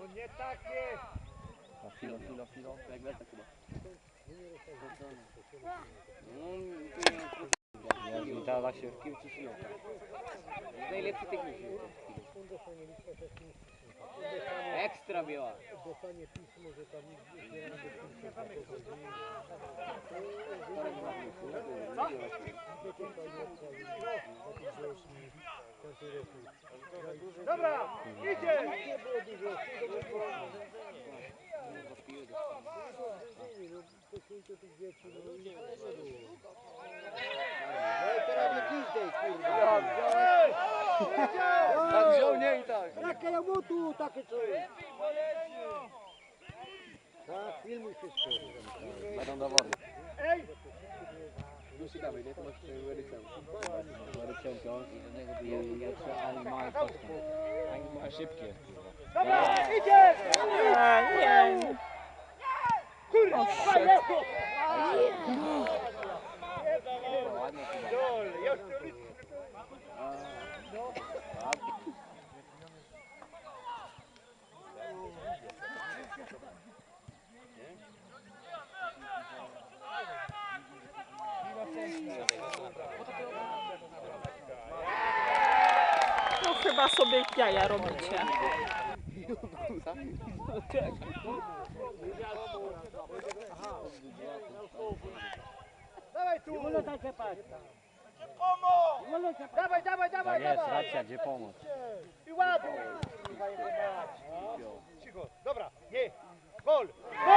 No nie takie! No filo, filo, filo. Jak weta chyba. Jak gitara się w kiwcu filo. Najlepszy technicznie. Ekstra biała. Dostanie pismo, że tam nie Tak wziął, nie i tak. Jakie ja mu tu takie coś? Tak, filmuj wszystko. Będą dowody. Ej! ook dan. Ik denk een die je hebt ze allemaal vast. Een sipje. Ja. Ja. Ja. Chyba sobie jaja robicie. Dawaj tu! Czepać. Dawaj, dawaj, dawaj, Tak jest, dawaj! racja, gdzie pomóc. I ładuj! Cicho, dobra, nie! Gol! Gol!